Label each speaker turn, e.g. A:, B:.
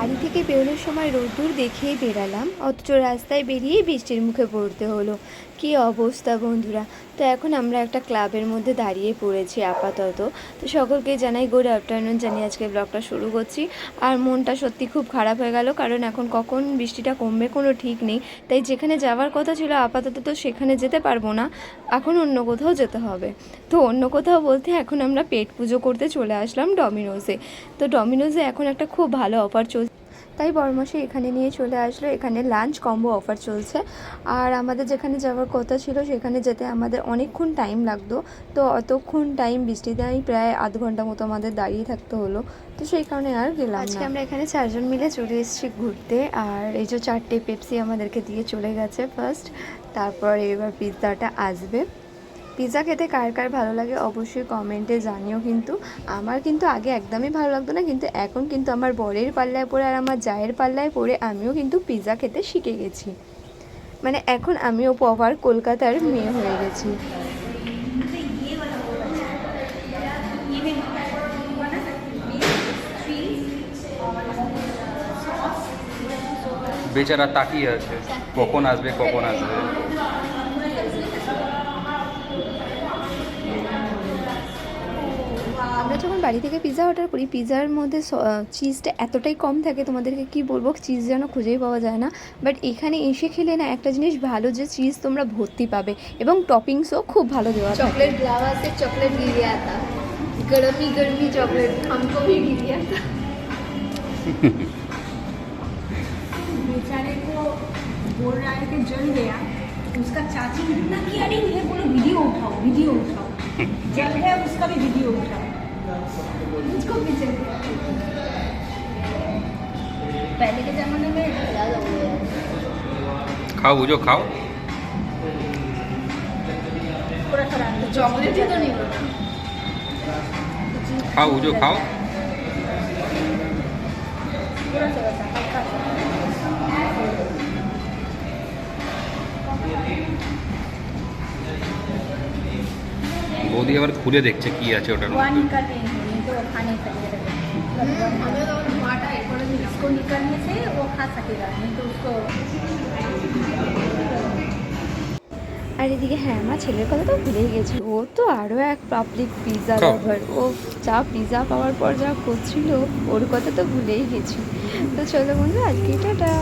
A: বাড়ি থেকে বেরোনোর সময় রোদ্দুর দেখেই বেরালাম। অথচ রাস্তায় বেরিয়েই বৃষ্টির মুখে পড়তে হলো। কী অবস্থা বন্ধুরা? তো এখন আমরা একটা ক্লাবের মধ্যে দাঁড়িয়ে পড়েছি আপাতত। তো সকলকে জানাই গুড আফটারনুন জানিয়ে আজকে ব্লগটা শুরু করছি। আর মনটা সত্যি খুব খারাপ হয়ে গেল, কারণ এখন কখন বৃষ্টিটা কমবে কোনো ঠিক নেই। তাই যেখানে যাওয়ার কথা ছিল আপাতত তো সেখানে যেতে পারব না। এখন অন্য কোথাও যেতে হবে। তো অন্য কোথাও বলতে এখন আমরা পেট পুজো করতে চলে আসলাম ডমিনোজে তো ডমিনোজে এখন একটা খুব ভালো অফার চলছে। তাই বরমাসে এখানে নিয়ে চলে আসলো। এখানে লাঞ্চ কম্বো অফার চলছে। আর আমাদের যেখানে যাওয়ার কথা ছিল সেখানে যেতে আমাদের অনেকক্ষণ টাইম লাগতো। তো অতক্ষণ টাইম বৃষ্টিতেই প্রায় আধ ঘণ্টা মতো আমাদের দাঁড়িয়ে থাকতে হলো। তো সেই কারণে আর গেলাম আজকে আমরা এখানে চারজন মিলে চলে এসেছি ঘুরতে। আর এই যে চারটে পেপসি আমাদেরকে দিয়ে চলে গেছে ফার্স্ট তারপর এবার পিৎজাটা আসবে। পিৎজা খেতে কার কার ভালো লাগে অবশ্যই কমেন্টে জানিও কিন্তু। আমার কিন্তু আগে একদমই ভালো লাগতো না, কিন্তু এখন কিন্তু আমার বরের পাল্লায় পড়ে আর আমার জায়ের পাল্লায় পড়ে আমিও কিন্তু পিৎজা খেতে শিখে গেছি। মানে এখন আমিও পভার কলকাতার মেয়ে হয়ে গেছি।
B: বেচারা তাকিয়ে আছে, কখন আসবে কখন আসবে?
A: আমরা যখন বাড়ি থেকে পিৎজা অর্ডার করি পিৎজার মধ্যে চিজটা এতটাই কম থাকে তোমাদেরকে কি বলবো চিজ যেন খুঁজেই পাওয়া যায় না বাট এখানে এসে খেলে না একটা জিনিস ভালো যে চিজ তোমরা ভর্তি পাবে এবং টপিংসও খুব ভালো দেওয়া থাকে
C: चॉकलेट ग्लावा से चॉकलेट गिर गया था गर्मी गर्मी चॉकलेट हमको भी गिर गया था
D: बेचारे को बोल रहा है कि जल गया उसका चाची इतना किया नहीं है बोलो वीडियो उठाओ वीडियो उठाओ जल गया उसका भी वीडियो उठाओ
C: मुझको भी पहले के ज़माने में अलग हो गया
B: खाओ जो खाओ
D: पूरा खराब
C: चॉकलेट ही तो नहीं
B: खाओ जो खाओ
D: पूरा
B: বৌদি আবার খুলে দেখছে কি আছে
D: ওটা
A: আর এদিকে হ্যাঁ আমার ছেলের কথা তো ভুলেই গেছি। ও তো আরও এক পাবলিক পিৎজা লাভার ও যা পিৎজা পাওয়ার পর যা করছিল ওর কথা তো ভুলেই গেছি। তো চলো বন্ধু আজকে টাটা।